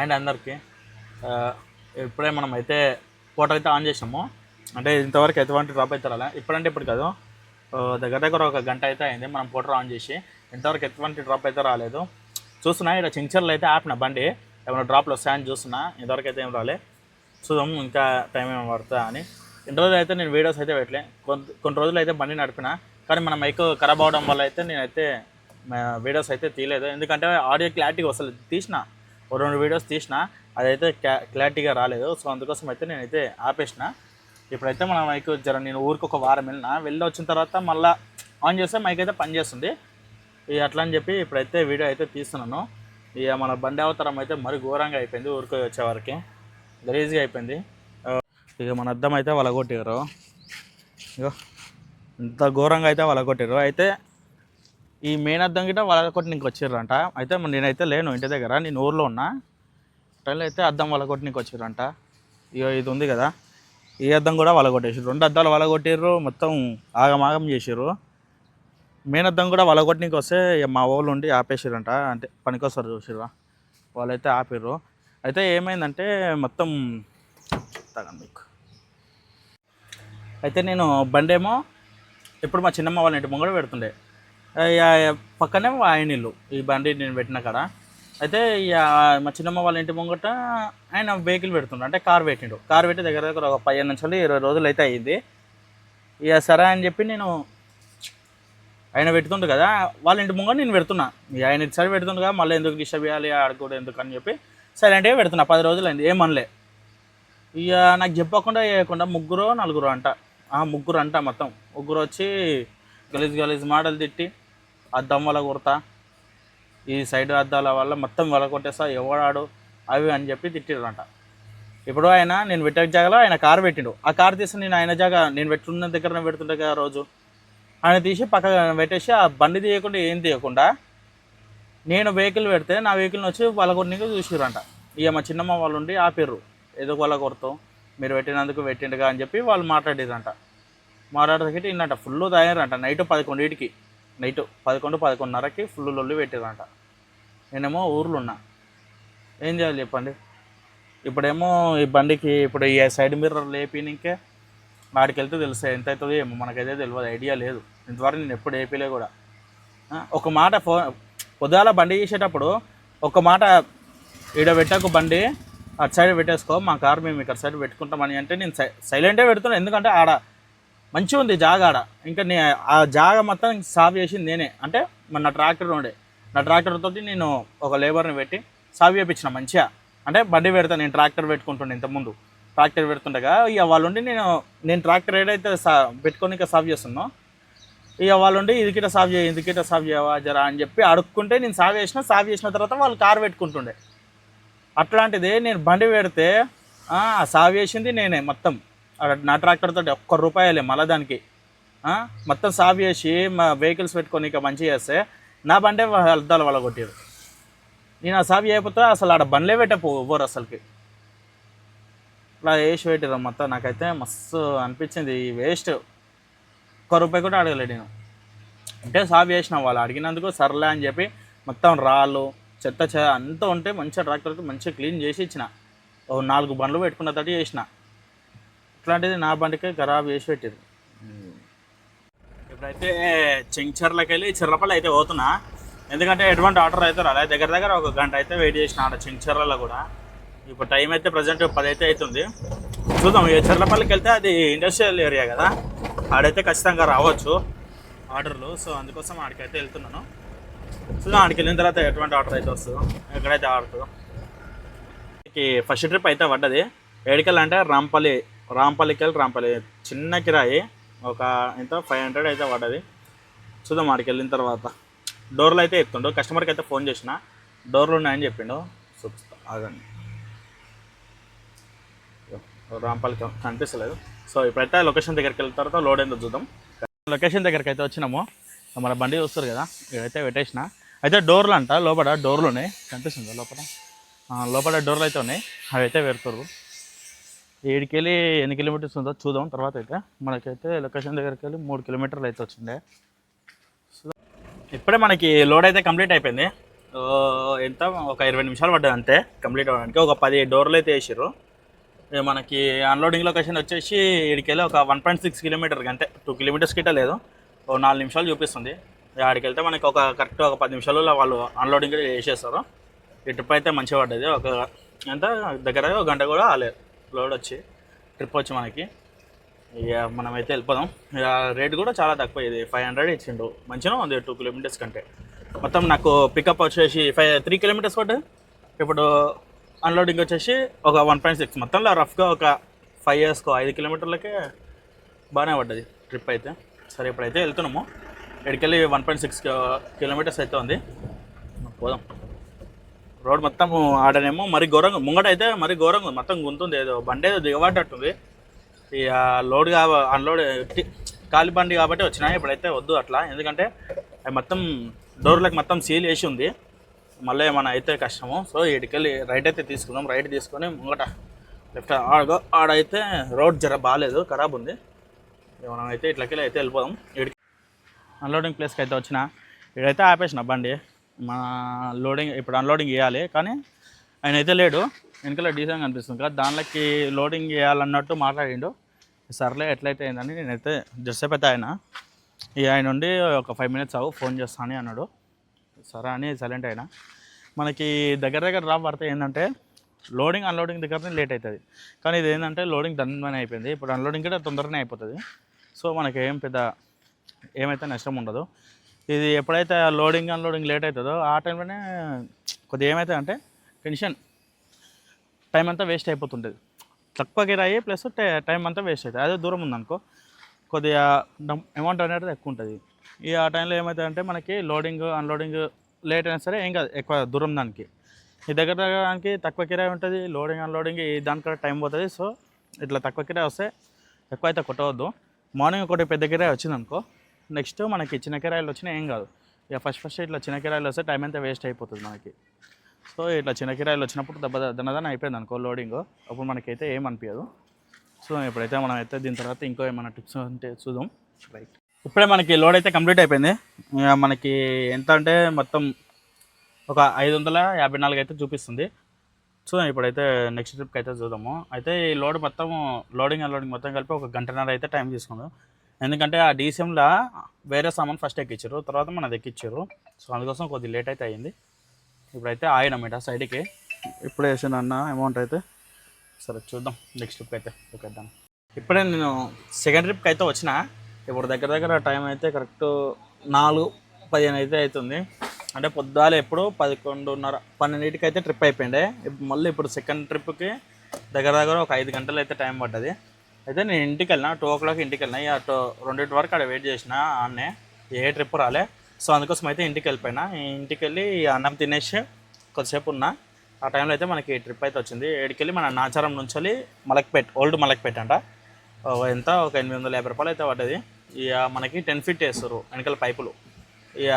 And అందరికీ ఇప్పుడే మనం అయితే ఫోటో అయితే ఆన్ చేసాము. అంటే ఇంతవరకు ఎటువంటి డ్రాప్ అయితే రాలే. ఇప్పుడంటే ఇప్పుడు కాదు దగ్గర దగ్గర ఒక గంట అయితే అయింది మనం ఫోటో ఆన్ చేసి. ఇంతవరకు ఎటువంటి డ్రాప్ అయితే రాలేదు. చూస్తున్నా ఇక్కడ చించర్లు అయితే ఆపిన బండి. ఏమైనా డ్రాప్లు వస్తాయని చూస్తున్నా. ఇంతవరకు అయితే ఏం రాలే. చూద్దాం ఇంకా టైం ఏమైనా పడుతుందా అని. ఇన్ని రోజులు అయితే నేను వీడియోస్ అయితే పెట్టలే. కొంత కొన్ని రోజులు అయితే బండి నడిపిన. కానీ మన మైక్ ఖరాబ్ అవడం వల్ల అయితే నేనైతే వీడియోస్ అయితే తీయలేదు. ఎందుకంటే ఆడియో క్లారిటీగా వస్తలేదు. తీసిన. ఓ రెండు వీడియోస్ తీసిన అదైతే క్లా క్లారిటీగా రాలేదు. సో అందుకోసం అయితే నేనైతే ఆపేసిన. ఇప్పుడైతే మన మైక్ జర నేను ఊరికి ఒక వారం వెళ్ళిన వెళ్ళి వచ్చిన తర్వాత మళ్ళీ ఆన్ చేస్తే మైక్ అయితే పనిచేస్తుంది ఇక అట్లా అని చెప్పి ఇప్పుడైతే వీడియో అయితే తీస్తున్నాను. ఇక మన బండి అవతారం అయితే మరి ఘోరంగా అయిపోయింది ఊరికి వచ్చేవరకు గలీజ్గా అయిపోయింది. ఇక మన అద్దం అయితే వలగొట్టారు ఇక ఇంత ఘోరంగా అయితే వలగొట్టారు అయితే ఈ మెయిన్ అద్దం గిట్ట వలగొట్టి నీకు వచ్చిర్రంట అయితే నేనైతే లేను ఇంటి దగ్గర నేను ఊర్లో ఉన్నా. ట్రైన్లో అయితే అద్దం వలగొట్టి నీకు వచ్చిర్రంట ఇగో ఇది ఉంది కదా. ఈ అద్దం కూడా వలగొట్టేసారు రెండు అద్దాలు వలగొట్టిర్రు మొత్తం ఆగమాగం చేసారు మెయిన్ అద్దం కూడా వలగొట్టనికి వస్తే మా వాళ్ళు ఉండి ఆపేసారంట అంటే పనికొస్తారు చూసిర్రా. వాళ్ళైతే ఆపిర్రు. అయితే ఏమైందంటే మొత్తం తగండి మీకు. అయితే నేను బండేమో ఇప్పుడు మా చిన్నమ్మ వాళ్ళ ఇంటి ముంగడ పెడుతుండే. పక్కనే ఆయన ఇల్లు ఈ బండి నేను పెట్టిన కాడ. అయితే ఇక మా చిన్నమ్మ వాళ్ళ ఇంటి ముంగట ఆయన వెహికల్ పెడుతుండే అంటే కార్ పెట్టిండు. కార్ పెట్టి దగ్గర దగ్గర ఒక పదిహేను నుంచి ఇరవై రోజులు అయితే అయ్యింది. ఇక సరే అని చెప్పి నేను ఆయన పెడుతుండు కదా వాళ్ళ ఇంటి ముంగట నేను పెడుతున్నా. ఇక ఆయన ఇటు సైడ్ పెడుతుండు కదా మళ్ళీ ఎందుకు డిస్టర్బ్ చేయాలి ఆడకూడదు ఎందుకు అని చెప్పి సైలెంట్గా పెడుతున్నా. పది రోజులు అయింది ఏమనలే. ఇక నాకు చెప్పకుండా చేయకుండా ముగ్గురు నలుగురు అంట. ఆ ముగ్గురు అంట మొత్తం. ముగ్గురు వచ్చి గలీజ్ గలీజ్ మాటలు తిట్టి అద్దం వల్ల కొడతా. ఈ సైడ్ అద్దాల వల్ల మొత్తం వల కొట్టేస్తా ఎవడాడు అవి అని చెప్పి తిట్టిరంట ఇప్పుడు ఆయన నేను పెట్టే జాగాలో ఆయన కారు పెట్టిండు. ఆ కారు తీసి నేను ఆయన జాగా నేను పెట్టున్న దగ్గర పెడుతుంటే కదా రోజు. ఆయన తీసి పక్కన పెట్టేసి ఆ బండి తీయకుండా ఏం తీయకుండా నేను వెహికల్ పెడితే నా వెహికల్ని వచ్చి వాళ్ళ కొన్నికి చూసిరంట ఇక మా చిన్నమ్మ వాళ్ళు ఉండి ఆపిర్రు. ఏదో వాళ్ళ కొడతాం మీరు పెట్టినందుకు పెట్టిండుగా అని చెప్పి వాళ్ళు మాట్లాడేదంట మాట్లాడేసరికి ఇన్నంట ఫుల్ తాగారంట నైట్ పదకొండింటికి. నైట్ పదకొండు పదకొండున్నరకి ఫుల్ లొల్లి పెట్టారంట నేనేమో ఊర్లో ఉన్నా ఏం చేయాలి చెప్పండి ఇప్పుడేమో ఈ బండికి ఇప్పుడు ఈ సైడ్ మిర్రర్ లేపినికే వాడికి వెళ్తే తెలుసు ఎంత అవుతుందో ఏమో. మనకైతే తెలియదు ఐడియా లేదు. ఇంతవరకు నేను ఎప్పుడు ఏపీలే కూడా. ఒక మాట ఫో పొద్దుగాల బండి చేసేటప్పుడు ఒక మాట ఈడ పెట్టకు బండి. అటు సైడ్ పెట్టేసుకో. మా కార్ మేము ఇక్కడ సైడ్ పెట్టుకుంటామని అంటే నేను సై సైలెంటే పెడుతున్నాను ఎందుకంటే ఆడ మంచిగా ఉంది జాగా ఆడ. ఇంకా నే ఆ జాగా మొత్తం సాఫ్ చేసింది నేనే. అంటే మన నా ట్రాక్టర్ ఉండే. నా ట్రాక్టర్ తోటి నేను ఒక లేబర్ని పెట్టి సాఫ్ చేయించిన మంచిగా. అంటే బండి పెడతాను నేను ట్రాక్టర్ పెట్టుకుంటుండే ఇంతకుముందు ట్రాక్టర్ పెడుతుండగా ఇక వాళ్ళు ఉండి నేను నేను ట్రాక్టర్ ఏదైతే సా పెట్టుకొని ఇంకా సాఫ్ చేస్తున్నా ఇక వాళ్ళు ఉండి ఇది సాఫ్ చేయ ఇది సాఫ్ చేయవా జరా అని చెప్పి అడుక్కుంటే నేను సాఫ్ చేసిన సాఫ్ చేసిన తర్వాత వాళ్ళు కారు పెట్టుకుంటుండే. అట్లాంటిది నేను బండి పెడితే ఆ, సాఫ్ చేసింది నేనే మొత్తం. నా ట్రాక్టర్ తోటి ఒక్క రూపాయలే మళ్ళీ దానికి. మొత్తం సాఫ్ చేసి మా వెహికల్స్ పెట్టుకొని ఇక మంచిగా చేస్తే నా బండే అద్దాలు వాళ్ళ కొట్టారు నేను ఆ సాఫ్ చేయకపోతే అసలు ఆడ బండ్లే పెట్టపో ఎవ్వరు అసలుకి. ఇట్లా వేసి పెట్టారు మొత్తం. నాకైతే మస్తు అనిపించింది ఈ వేస్ట్ ఒక్క రూపాయి కూడా అడగలేదు నేను. అంటే సాఫ్ చేసిన వాళ్ళు అడిగినందుకు సర్లే అని చెప్పి మొత్తం రాళ్ళు చెత్త చె అంతా ఉంటే మంచిగా ట్రాక్టర్కి మంచిగా క్లీన్ చేసి ఇచ్చిన. ఓ నాలుగు బండ్లు పెట్టుకున్న తోటి చేసిన. ఇట్లాంటిది నా బండికి ఖరాబ్ చేసి పెట్టారు ఇప్పుడైతే చెంచర్లకి వెళ్ళి చిర్రపల్లి అయితే పోతున్నా. ఎందుకంటే ఎటువంటి ఆర్డర్ అయితే రాలేదు దగ్గర దగ్గర ఒక గంట అయితే వెయిట్ చేసిన ఆడ చెంచర్లలో కూడా. ఇప్పుడు టైం అయితే ప్రజెంట్ పది అయితే అవుతుంది. చూద్దాం ఇక చిర్రపల్లికి వెళ్తే అది ఇండస్ట్రియల్ ఏరియా కదా. ఆడైతే ఖచ్చితంగా రావచ్చు ఆర్డర్లు. సో అందుకోసం ఆడికైతే వెళ్తున్నాను. చూద్దాం ఆడికి వెళ్ళిన తర్వాత ఎటువంటి ఆర్డర్ అయితే వస్తుందో. ఎక్కడైతే ఆడుతుందో. ఫస్ట్ ట్రిప్ అయితే పడ్డది. ఏడికెళ్ళి అంటే రాంపల్లి రాంపల్లికి రాంపల్లి. చిన్న కిరాయి. ఒక ఎంత ఫైవ్ హండ్రెడ్ అయితే పడ్డది. చూద్దాం ఆడికి వెళ్ళిన తర్వాత. డోర్లు అయితే ఎత్తుండు. కస్టమర్కి అయితే ఫోన్ చేసిన. డోర్లు ఉన్నాయని చెప్పిండు. చూపిస్తా. ఆగండి. రాంపల్లి కనిపిస్తలేదు. సో ఇప్పుడైతే లొకేషన్ దగ్గరికి వెళ్ళిన తర్వాత లోడ్ ఏందో చూద్దాం. లొకేషన్ దగ్గరికి అయితే వచ్చినాము. మన బండి చూస్తారు కదా. ఇదైతే పెట్టేసిన. అయితే డోర్లు అంట లోపల డోర్లు ఉన్నాయి. కనిపిస్తుంది లోపల? లోపల డోర్లు అయితే ఉన్నాయి. అవి అయితే పెడతారు. ఏడుకి వెళ్ళి ఎన్ని కిలోమీటర్స్ ఉందో చూద్దాం. తర్వాత అయితే మనకైతే లొకేషన్ దగ్గరికి వెళ్ళి మూడు కిలోమీటర్లు అయితే వచ్చిండే ఇప్పుడే మనకి లోడ్ అయితే కంప్లీట్ అయిపోయింది. ఎంత? ఒక ఇరవై నిమిషాలు పడ్డది అంతే. కంప్లీట్ అవ్వడానికి ఒక పది డోర్లు అయితే వేసారు మనకి అన్లోడింగ్ లొకేషన్ వచ్చేసి ఇక్కడికి ఒక వన్ పాయింట్ సిక్స్ కిలోమీటర్కి అంతే టూ కిలోమీటర్స్ గిట్ట లేదు. ఓ నాలుగు నిమిషాలు చూపిస్తుంది. ఆడికి వెళ్తే మనకి ఒక కరెక్ట్ ఒక పది నిమిషాలలో వాళ్ళు అన్లోడింగ్ చేసేస్తారు. ఈ ట్రిప్ అయితే మంచిగా పడ్డది. ఒక ఎంత? దగ్గర ఒక గంట కూడా ఆలేదు లోడ్ వచ్చి ట్రిప్ వచ్చి మనకి. ఇక మనమైతే వెళ్ళిపోదాం. ఇక రేట్ కూడా చాలా తక్కువ ఇది ఫైవ్ హండ్రెడ్ ఇచ్చిండు. మంచిగా ఉంది టూ కిలోమీటర్స్ కంటే. మొత్తం నాకు పికప్ వచ్చేసి ఫైవ్ త్రీ కిలోమీటర్స్ పట్టు ఇప్పుడు అన్లోడింగ్ వచ్చేసి ఒక వన్ పాయింట్ సిక్స్ మొత్తంలో రఫ్గా ఒక ఫైవ్ ఇయర్స్కో ఐదు కిలోమీటర్లకే బాగానే పడ్డది ట్రిప్ అయితే. సరే ఇప్పుడైతే వెళ్తున్నాము. ఇక్కడికెళ్ళి వన్ పాయింట్ సిక్స్ కిలోమీటర్స్ అయితే ఉంది. పోదాం. రోడ్ మొత్తం ఆడనేమో మరి ఘోరంగా ముంగట అయితే మరి ఘోరంగా ఉంది. మొత్తం గుంతుంది. ఏదో బండి ఏదో దిగబడ్డట్టుంది. ఇక లోడ్ కా అన్లోడ్ టి- ఖాళీ బండి కాబట్టి వచ్చినా ఇప్పుడైతే వద్దు అట్లా. ఎందుకంటే అవి మొత్తం డోర్లకు మొత్తం సీల్ వేసి ఉంది. మళ్ళీ ఏమైనా అయితే కష్టము. సో ఇటుకెళ్ళి రైట్ అయితే తీసుకుందాం. రైట్ తీసుకొని ముంగట లెఫ్ట్ ఆడ ఆడైతే రోడ్ జర బాగాలేదు ఖరాబ్ ఉంది. మనం అయితే ఇట్లకెళ్ళి అయితే వెళ్ళిపోదాం. ఇక్కడికి అన్లోడింగ్ ప్లేస్కి అయితే వచ్చిన. ఇక్కడైతే ఆపేసిన బండి. మా లోడింగ్ ఇప్పుడు అన్లోడింగ్ చేయాలి కానీ ఆయన అయితే లేడు. వెనకాల డీసెంట్ అనిపిస్తుంది. కదా దానిలోకి లోడింగ్ చేయాలన్నట్టు మాట్లాడిండు. సర్లే ఎట్లయితే అయిందని నేనైతే జస్సేపు అయితే ఆయన. ఇక ఆయన ఉండి ఒక ఫైవ్ మినిట్స్ అవు ఫోన్ చేస్తాను అన్నాడు. సరే అని సైలెంట్ అయినా. మనకి దగ్గర దగ్గర రా పడితే ఏంటంటే లోడింగ్ అన్లోడింగ్ దగ్గరనే లేట్ అవుతుంది. కానీ ఇది ఏంటంటే లోడింగ్ దన్మని అయిపోయింది. ఇప్పుడు అన్లోడింగ్ కూడా తొందరనే అయిపోతుంది. సో మనకి ఏం పెద్ద ఏమైతే నష్టం ఉండదు. ఇది ఎప్పుడైతే లోడింగ్ అన్లోడింగ్ లేట్ అవుతుందో ఆ టైంలోనే కొద్దిగా ఏమవుతుంది అంటే టెన్షన్ టైం అంతా వేస్ట్ అయిపోతుంటుంది. తక్కువ కిరాయి ప్లస్ టైం అంతా వేస్ట్ అవుతుంది. అదే దూరం ఉందనుకో కొద్దిగా అమౌంట్ అనేది ఎక్కువ ఉంటుంది. ఈ ఆ టైంలో ఏమవుతుంది అంటే మనకి లోడింగ్ అన్లోడింగ్ లేట్ అయినా సరే ఏం కాదు ఎక్కువ దూరం దానికి. ఈ దగ్గర దానికి తక్కువ కిరాయి ఉంటుంది లోడింగ్ అన్లోడింగ్ దానికి టైం పోతుంది. సో ఇట్లా తక్కువ కిరాయి వస్తే ఎక్కువ అయితే కొట్టవద్దు. మార్నింగ్ ఒకటి పెద్ద కిరాయి వచ్చింది అనుకో నెక్స్ట్ మనకి చిన్న కిరాయిలు వచ్చినా ఏం కాదు. ఇక ఫస్ట్ ఫస్ట్ ఇట్లా చిన్న కిరాయిలు వస్తే టైం అంతా వేస్ట్ అయిపోతుంది మనకి. సో ఇట్లా చిన్న కిరాయిలు వచ్చినప్పుడు దెబ్బ దనదన అయిపోయింది అనుకో లోడింగ్ అప్పుడు మనకైతే ఏం అనిపించదు సో ఇప్పుడైతే మనం అయితే దీని తర్వాత ఇంకో ఏమైనా టిప్స్ ఉంటే చూద్దాం. రైట్ ఇప్పుడే మనకి లోడ్ అయితే కంప్లీట్ అయిపోయింది. ఇక మనకి ఎంత అంటే మొత్తం ఒక ఐదు వందల యాభై నాలుగు అయితే చూపిస్తుంది. చూద్దాం ఇప్పుడైతే నెక్స్ట్ ట్రిప్కి అయితే చూద్దాము. అయితే ఈ లోడ్ మొత్తం లోడింగ్ అన్లోడింగ్ మొత్తం కలిపి ఒక గంటన్నర అయితే టైం తీసుకుందాం. ఎందుకంటే ఆ డీసీఎంలో వేరే సామాన్ ఫస్ట్ ఎక్కించారు తర్వాత మనది ఎక్కించారు సో అందుకోసం కొద్దిగా లేట్ అయితే అయ్యింది ఇప్పుడైతే ఆయన సైడ్కి ఇప్పుడు వేసిన అన్న అమౌంట్ అయితే. సరే చూద్దాం. నెక్స్ట్ ట్రిప్ అయితే ఒకేద్దాం ఇప్పుడే నేను సెకండ్ ట్రిప్కి అయితే వచ్చిన. ఇప్పుడు దగ్గర దగ్గర టైం అయితే కరెక్ట్ నాలుగు పదిహేను అయితే అవుతుంది. అంటే పొద్దుగాల ఎప్పుడు పదకొండున్నర పన్నెండింటికి అయితే ట్రిప్ అయిపోయింది ఇప్పుడు మళ్ళీ ఇప్పుడు సెకండ్ ట్రిప్కి దగ్గర దగ్గర ఒక ఐదు గంటలు అయితే టైం పడ్డది. అయితే నేను ఇంటికి వెళ్ళిన టూ ఓ క్లాక్ ఇంటికి వెళ్ళిన ఇక రెండింటి వరకు అక్కడ వెయిట్ చేసిన ఆన్నే ఏ ట్రిప్ రాలే. సో అందుకోసం అయితే ఇంటికి వెళ్ళిపోయినా ఇంటికి వెళ్ళి అన్నం తినేసి కొద్దిసేపు ఉన్నా. ఆ టైంలో అయితే మనకి ట్రిప్ అయితే వచ్చింది. ఏడికెళ్ళి మన నాచారం నుంచి మలక్పేట్ ఓల్డ్ మలక్పేట్ అంట. ఎంత? ఒక ఎనిమిది వందల యాభై రూపాయలు అయితే పడ్డది. ఇక మనకి టెన్ ఫీట్ వేస్తారు వెనకాల పైపులు. ఇక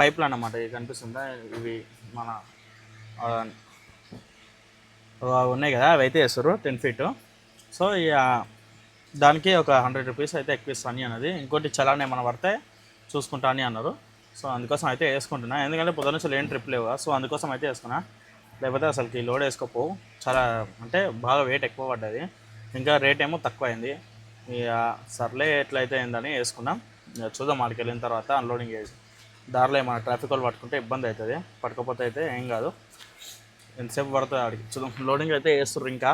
పైపులు అన్నమాట ఇవి కనిపిస్తుందా? ఇవి మన ఉన్నాయి కదా అవి అయితే వేస్తారు టెన్ ఫీట్ సో ఇక దానికి ఒక హండ్రెడ్ రూపీస్ అయితే ఎక్కువ ఇస్తాను అన్నది. ఇంకోటి చలాన్ ఏమైనా పడితే చూసుకుంటా అని అన్నారు. సో అందుకోసం అయితే వేసుకుంటున్నా. ఎందుకంటే పొద్దున నుంచి ఏం ట్రిప్ లేవు సో అందుకోసం అయితే వేసుకున్నా. లేకపోతే అసలుకి లోడ్ వేసుకోపోవు. చాలా అంటే బాగా వెయిట్ ఎక్కువ పడ్డది. ఇంకా రేట్ ఏమో తక్కువ అయింది ఇక సర్లే ఎట్లయితే అయిందని వేసుకున్నాం. చూద్దాం వాడికి వెళ్ళిన తర్వాత అన్లోడింగ్ చేసి దారిలో ఏమైనా ట్రాఫిక్ వాళ్ళు పట్టుకుంటే ఇబ్బంది అవుతుంది. పట్టుకపోతే అయితే ఏం కాదు. ఎంతసేపు పడుతుంది ఆడికి? చూద్దాం. లోడింగ్ అయితే వేస్తుర్రు ఇంకా.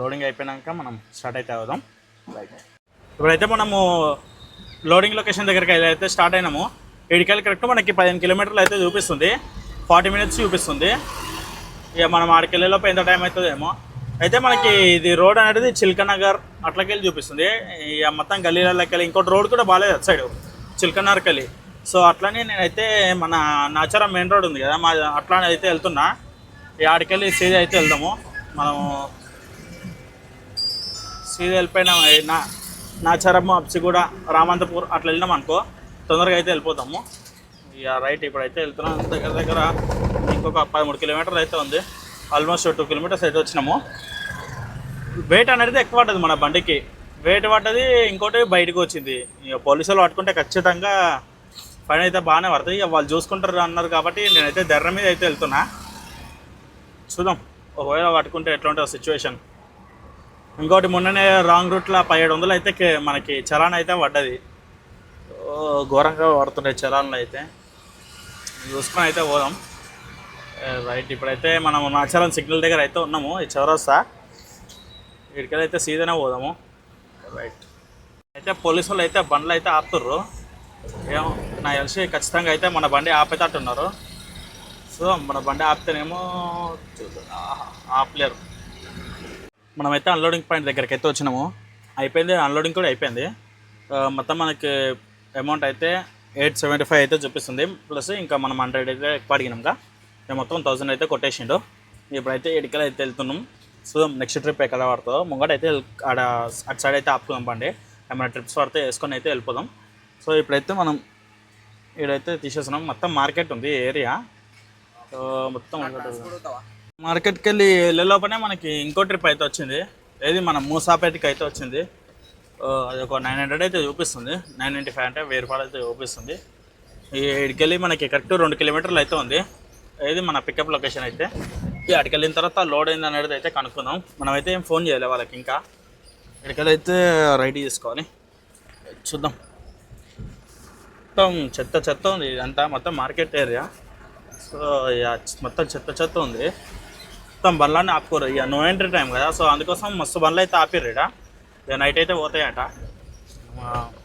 లోడింగ్ అయిపోయినాక మనం స్టార్ట్ అయితే అవుదాం. రైట్ ఇప్పుడైతే మనము లోడింగ్ లొకేషన్ దగ్గరికి అయితే స్టార్ట్ అయినాము. ఏడికెళ్ళి కరెక్ట్ మనకి పదిహేను కిలోమీటర్లు అయితే చూపిస్తుంది. ఫార్టీ మినిట్స్ చూపిస్తుంది. ఇక మనం ఆడికి వెళ్ళేలోపు ఎంత టైం అవుతుందేమో. అయితే మనకి ఇది రోడ్ అనేది చిల్కనగర్ అట్లకెళ్ళి చూపిస్తుంది. ఇక మొత్తం గల్లీలకి వెళ్ళి ఇంకోటి రోడ్ కూడా బాగాలేదు అటు సైడ్ చిల్కనగర్కి వెళ్ళి సో అట్లనే నేనైతే మన నాచారం మెయిన్ రోడ్ ఉంది కదా మా అట్లానే అయితే వెళ్తున్నా. ఈ ఆడికెళ్ళి సీదా అయితే వెళ్దాము. మనము సీదా వెళ్ళిపోయినా నా నాచారము అప్సిగూడ రామంతపూర్ అట్లా వెళ్ళినాం అనుకో తొందరగా అయితే వెళ్ళిపోతాము. ఇక రైట్ ఇప్పుడైతే వెళ్తున్నాం. దగ్గర దగ్గర ఇంకొక పదమూడు కిలోమీటర్లు అయితే ఉంది. ఆల్మోస్ట్ టూ కిలోమీటర్స్ అయితే వచ్చినాము. వెయిట్ అనేది ఎక్కువ పడ్డది మన బండికి. వెయిట్ పడ్డది ఇంకోటి బయటకు వచ్చింది. ఇక పోలీసులు పట్టుకుంటే ఖచ్చితంగా పని అయితే బాగానే పడుతుంది. ఇక వాళ్ళు చూసుకుంటారు అన్నారు కాబట్టి నేనైతే దర్ర మీద అయితే వెళ్తున్నా. చూద్దాం. ఒకవేళ పట్టుకుంటే ఎట్లా ఉంటుంది సిచ్యువేషన్ ఇంకోటి మొన్ననే రాంగ్ రూట్లో పదిహేడు వందలు అయితే మనకి చలాన్ అయితే పడ్డది. ఓ, ఘోరంగా పడుతుండే చలాన్లు అయితే. చూసుకొని అయితే పోదాం. రైట్ ఇప్పుడైతే మనం నాచారం సిగ్నల్ దగ్గర అయితే ఉన్నాము. ఈ చౌరస్తా. ఇక్కడైతే సీదనే పోదాము. రైట్. అయితే పోలీసు వాళ్ళు అయితే బండ్లు అయితే ఆపుతుర్రు. ఏమో నా తెలిసి ఖచ్చితంగా అయితే మన బండి ఆపేటట్టున్నారు సో మన బండి ఆపితేనేమో ఆపలేరు. మనమైతే అన్లోడింగ్ పాయింట్ దగ్గరికి అయితే వచ్చినాము. అయిపోయింది అన్లోడింగ్ కూడా అయిపోయింది. మొత్తం మనకి అమౌంట్ అయితే ఎయిట్ సెవెంటీ ఫైవ్ అయితే చూపిస్తుంది. ప్లస్ ఇంకా మనం హండ్రెడ్ అయితే ఎక్కువ మేము మొత్తం థౌసండ్ అయితే కొట్టేసిండు. ఇప్పుడైతే ఎడికల్ అయితే వెళ్తున్నాం. సో నెక్స్ట్ ట్రిప్ ఎక్కడ పడుతుందో ముంగట అయితే ఆడ అటు సైడ్ అయితే ఆపుకుందాం బండి. ఏమైనా ట్రిప్స్ పడితే వేసుకొని అయితే వెళ్ళిపోదాం. సో ఇప్పుడైతే మనం ఈడైతే తీసేస్తున్నాం. మొత్తం మార్కెట్ ఉంది ఏరియా. సో మొత్తం మార్కెట్కి వెళ్ళి వెళ్ళే లోపలనే మనకి ఇంకో ట్రిప్ అయితే వచ్చింది. ఏది మన మూసాపేటకి అయితే వచ్చింది. అది ఒక నైన్ హండ్రెడ్ అయితే చూపిస్తుంది. నైన్ నైంటీ ఫైవ్ అంటే వెయ్యి రూపాయలు అయితే చూపిస్తుంది. ఈ ఇడికెళ్ళి మనకి కరెక్ట్ రెండు కిలోమీటర్లు అయితే ఉంది. ఏది మన పికప్ లొకేషన్ అయితే. ఈ అడికి వెళ్ళిన తర్వాత లోడ్ అయింది అనేది అయితే కనుక్కుందాం. మనమైతే ఏం ఫోన్ చేయలే వాళ్ళకి ఇంకా. ఇడికెళ్ళి అయితే రెడీ చేసుకోవాలి. చూద్దాం. మొత్తం చెత్త చెత్త ఉంది. ఇదంతా మొత్తం మార్కెట్ ఏరియా సో ఇక మొత్తం చెత్త చెత్త ఉంది. మొత్తం బండ్లన్నీ ఆపుకోరు. ఇక నో ఎంట్రీ టైం కదా. సో అందుకోసం మస్తు బండ్లు అయితే ఆపిర్రు ఇక ఇక నైట్ అయితే పోతాయట.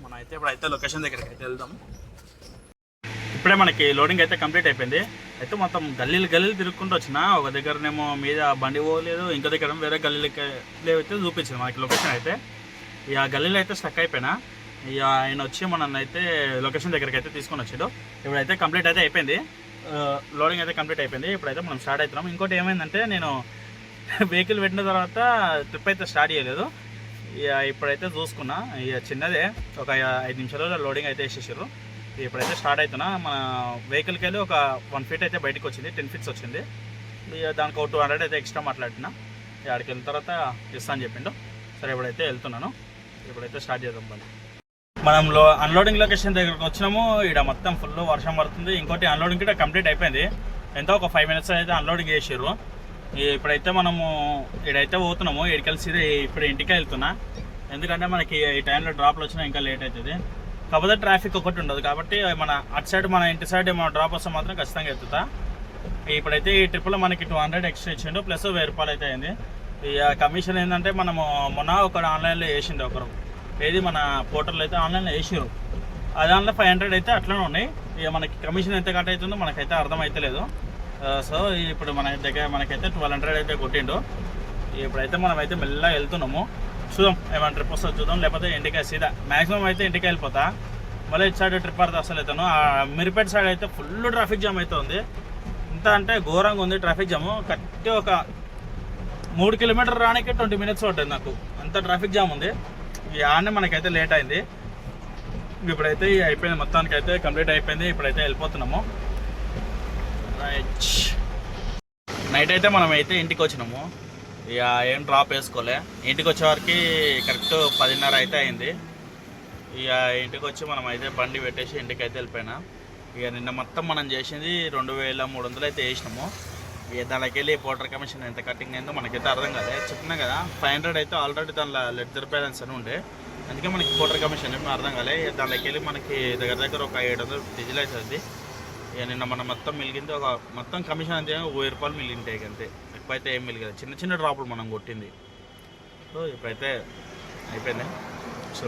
మనం అయితే ఇప్పుడైతే లొకేషన్ దగ్గరికి అయితే వెళ్దాం. ఇప్పుడే మనకి లోడింగ్ అయితే కంప్లీట్ అయిపోయింది. అయితే మొత్తం గల్లీలు గల్లీలు తిరుక్కుంటూ వచ్చిన ఒక దగ్గరనేమో మీద బండి పోలేదు ఇంకో దగ్గర వేరే గల్లీలకి అయితే చూపించింది మనకి లొకేషన్ అయితే. ఇక గల్లీలో అయితే స్టక్ అయిపోయినా. ఇక ఆయన వచ్చి మనల్ని అయితే లొకేషన్ దగ్గరికి అయితే తీసుకొని వచ్చాడు. ఇప్పుడైతే కంప్లీట్ అయితే అయిపోయింది. లోడింగ్ అయితే కంప్లీట్ అయిపోయింది. ఇప్పుడైతే మనం స్టార్ట్ అవుతున్నాం. ఇంకోటి ఏమైందంటే నేను వెహికల్ పెట్టిన తర్వాత ట్రిప్ అయితే స్టార్ట్ చేయలేదు. ఇక ఇప్పుడైతే చూసుకున్నా. ఇక చిన్నదే. ఒక ఐదు నిమిషాలు లోడింగ్ అయితే వేసేసారు ఇప్పుడైతే స్టార్ట్ అవుతున్నా. మన వెహికల్కి వెళ్ళి ఒక వన్ ఫీట్ అయితే బయటకు వచ్చింది. టెన్ ఫీట్స్ వచ్చింది. ఇక దానికి ఒక టూ హండ్రెడ్ అయితే ఎక్స్ట్రా మాట్లాడినా ఇక ఆడికి వెళ్ళిన తర్వాత ఇస్తా అని చెప్పిండు. సరే ఇప్పుడైతే వెళ్తున్నాను. ఇప్పుడైతే స్టార్ట్ చేద్దాం బండి మనం లో అన్లోడింగ్ లొకేషన్ దగ్గరకు వచ్చినాము. ఇక్కడ మొత్తం ఫుల్ వర్షం పడుతుంది. ఇంకోటి అన్లోడింగ్ కూడా కంప్లీట్ అయిపోయింది. ఎంతో ఒక ఫైవ్ మినిట్స్ అయితే అన్లోడింగ్ చేసారు ఇప్పుడైతే మనము ఇక్కడైతే పోతున్నాము. ఇక్కడికి సీదా ఇప్పుడు ఇంటికి వెళ్తున్నా. ఎందుకంటే మనకి ఈ టైంలో డ్రాప్లు వచ్చినా ఇంకా లేట్ అవుతుంది. కాకపోతే ట్రాఫిక్ ఒకటి ఉండదు. కాబట్టి మన అటు సైడ్ మన ఇంటి సైడ్ మన డ్రాప్ వస్తే మాత్రం ఖచ్చితంగా ఎత్తుతా. ఇప్పుడైతే ఈ ట్రిప్లో మనకి టూ హండ్రెడ్ ఎక్స్ట్రా ఇచ్చిండు ప్లస్ వెయ్యి రూపాయలు అయితే అయింది ఇక కమిషన్ ఏంటంటే మనము మొన్న ఒక ఆన్లైన్లో వేసిండు ఒకరు. ఏది మన పోర్టల్లో అయితే ఆన్లైన్లో వేసారు అది దాంట్లో ఫైవ్ హండ్రెడ్ అయితే అట్లనే ఉన్నాయి. ఇక మనకి కమిషన్ ఎంత కట్ అవుతుందో మనకైతే అర్థం అవుతలేదు సో ఇప్పుడు మన దగ్గర మనకైతే ట్వెల్వ్ హండ్రెడ్ అయితే కొట్టిండు. ఇప్పుడైతే మనం అయితే మెల్లగా వెళ్తున్నాము. చూద్దాం ఏమైనా ట్రిప్ వస్తుంది చూద్దాం. లేకపోతే ఇంటికి సీదా. మ్యాక్సిమం అయితే ఇంటికి వెళ్ళిపోతా. మళ్ళీ ఇటు సైడ్ ట్రిప్ పడితే అసలు అవుతాను ఆ మిరిపేట సైడ్ అయితే ఫుల్ ట్రాఫిక్ జామ్ అవుతుంది ఇంత అంటే ఘోరంగా ఉంది ట్రాఫిక్ జాము కరెక్ట్ ఒక మూడు కిలోమీటర్ రానికి ట్వంటీ మినిట్స్ పట్టింది నాకు. అంత ట్రాఫిక్ జామ్ ఉంది. ఈ మనకైతే లేట్ అయింది. ఇప్పుడైతే అయిపోయింది మొత్తానికి అయితే కంప్లీట్ అయిపోయింది ఇప్పుడైతే వెళ్ళిపోతున్నాము. రైట్ నైట్ అయితే మనం అయితే ఇంటికి వచ్చినాము ఇక ఏం డ్రాప్ వేసుకోలే. ఇంటికి వచ్చేవారికి కరెక్ట్ పదిన్నర అయితే అయింది. ఇక ఇంటికి వచ్చి మనం అయితే బండి పెట్టేసి ఇంటికి అయితే వెళ్ళిపోయినా. ఇక నిన్న మొత్తం మనం చేసింది రెండు వేల మూడు వందలు అయితే వేసినాము. దానికి వెళ్ళి పోటర్ కమిషన్ ఎంత కటింగ్ అయిందో మనకైతే అర్థం కాలే. చెప్పినా కదా ఫైవ్ హండ్రెడ్ అయితే ఆల్రెడీ దానిలో లెడ్జర్ బ్యాలెన్స్ అని ఉండే. అందుకే మనకి పోటర్ కమిషన్ ఏమీ అర్థం కాలే. దానికి వెళ్ళి మనకి దగ్గర దగ్గర ఒక ఏడు వందలు డిజిలైజ్ అవుతుంది ఇక నిన్న మనం మొత్తం మిలిగింది ఒక మొత్తం కమిషన్ అంతే వెయ్యి రూపాయలు మిలిగింటాయి అంతే. ఎక్కువ అయితే ఏం మిలిగదు చిన్న చిన్న డ్రాపులు మనం కొట్టింది. సో ఇప్పుడైతే అయిపోయింది? సో